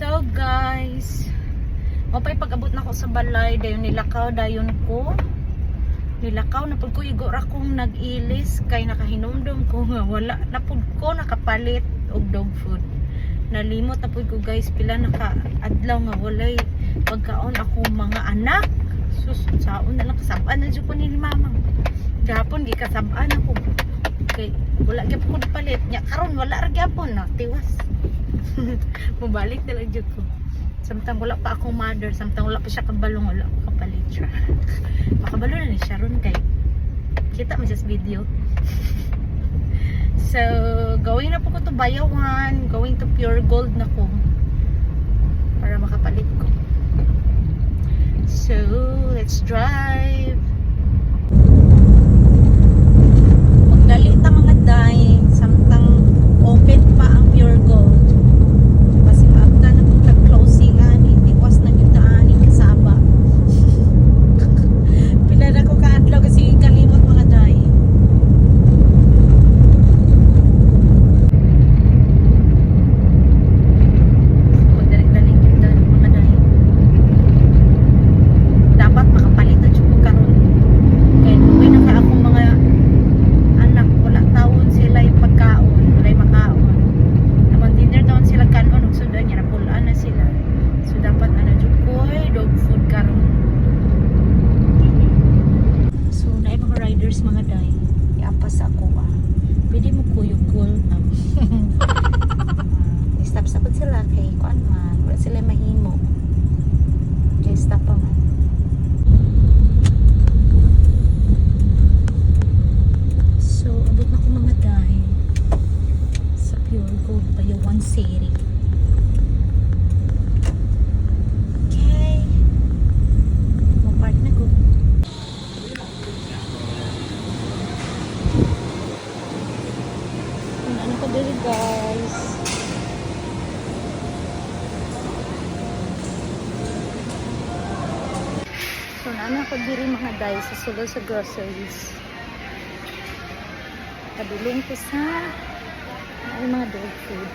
So guys, mapay pag-abot na ko sa balay, dayon nilakaw dayon ko. Nilakaw na pud ko igo ra nag-ilis kay nakahinumdum ko nga wala na pud ko nakapalit og dog food. Nalimot na pud ko guys pila naka adlaw nga walay pagkaon ako mga anak. Sus, saon na lang kasabaan na jud ko ni mama. Gapon gi kasabaan ako. Kay wala ko palit. Nya karon wala ra gyapon na tiwas. Mubalik na lang jud ko. Samtang wala pa akong mother, samtang wala pa siya kabalong, wala ako kapalit siya. Makabalo na ni Sharon kay kita mo siya sa video. so, going na po ko to bayawan, going to pure gold na ko para makapalit ko. So, let's drive. Pagdali ta mga day, samtang open pa ang pure gold. Kasi maagda na po tag-closing ani, tikwas na yung daanin kasaba. Pila na ko kaadlaw kasi kalimot mga day. Magdali-dali yung daan mga day. Dapat makapalit na ko karon. Kaya uwi na ka akong mga anak, wala taon sila yung pagkaon, wala yung makaon. Naman dinner taon sila kanon, ug sudan niya, napulaan na sila. So dapat ano jud ko, dog food karon. So na mga riders mga day, iampas ako ah. Pwede mo kuyog-kul. Um, stop stop sila kay kuan man, wala sila mahimo. Okay, stop pa man. So, abot na ko mga day sa Pure Gold Bayawan City. Ano ko dito guys. Naana ko diri mga day sa sulod sa groceries. Kabilong ko sa ay mga dog food.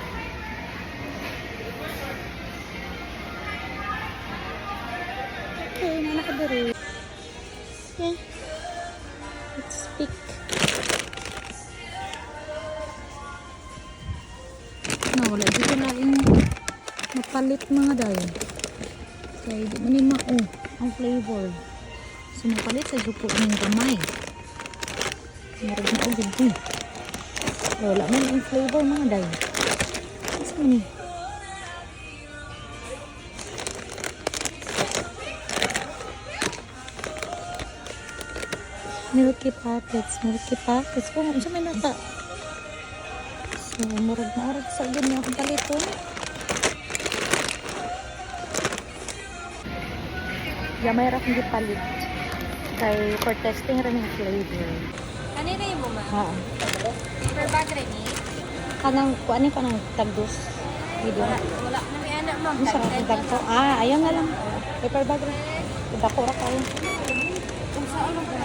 Okay, na nakadiri. Okay. Let's pick. Na, wala dito na yung mapalit mga dayo. Kaya di man yung mao ang flavor. So, mapalit sa grupo ng gamay. Meron na agad eh. Wala man ang flavor mga day. Kasi man eh. Milky packets, milky packets. Kung ano may naka. So, murag na orag sa ganyan akong palito. Gamay ra kong gipalit. Kay for testing rin yung flavor. Kanina yung mo ma? Ha. Paper bag rin eh. Kanang, kuan ka ng tagdos. Video. Wala, wala na may anak ma'am. Ang sarap ng dagko. Ah, ayaw na lang. Paper bag rin. Dako ra kayo. Kung saan mo ba?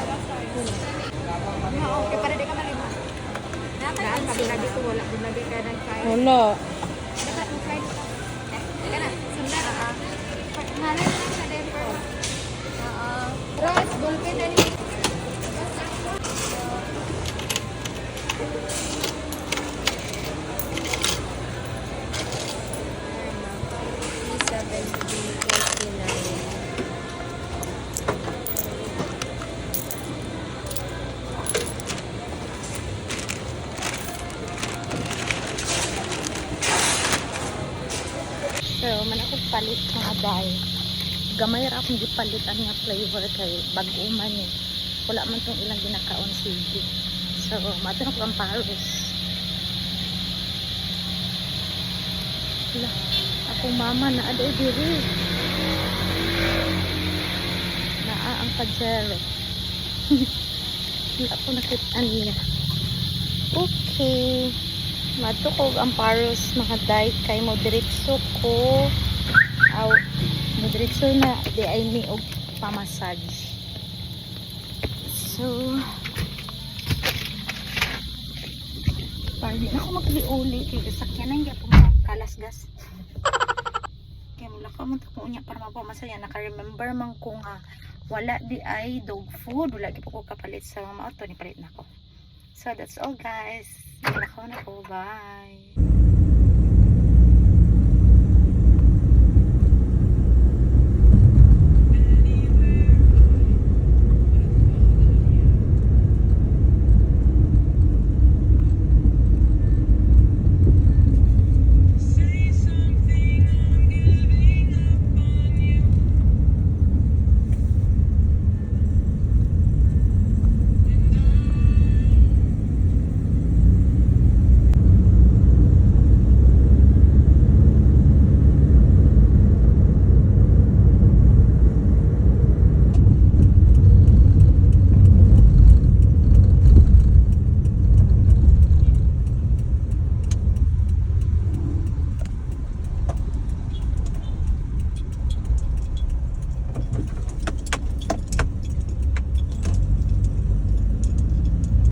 Ma, okay, para di ka malima. Daan, pag lagi ko wala, binabi ka ng fire. Wala. Dapat mo fry ka. Teka na, sundan. Nalala lang sa Denver. Oo. Rose, So, man ako palit ng aday. Gamay ra akong gipalit ang nga flavor kay bag-o man eh. Wala man tong ilang ginakaon sige. So, mato na ko ang paros. Wala. Akong mama na aday diri. Naa ang pajero. Wala ko nakita niya. Okay. Matukog ang paros mga day kay mo diretso ko. Aw, mo diretso na di ay mi og pamassage. So, Parang na ako magbiuli kay sakyanan gyapon mo kalasgas. nilakaw man ko unya para mapamasaya naka-remember man ko nga wala di ay dog food wala pa ko kapalit sa mga auto ni palit na ko so that's all guys nilakaw na ko bye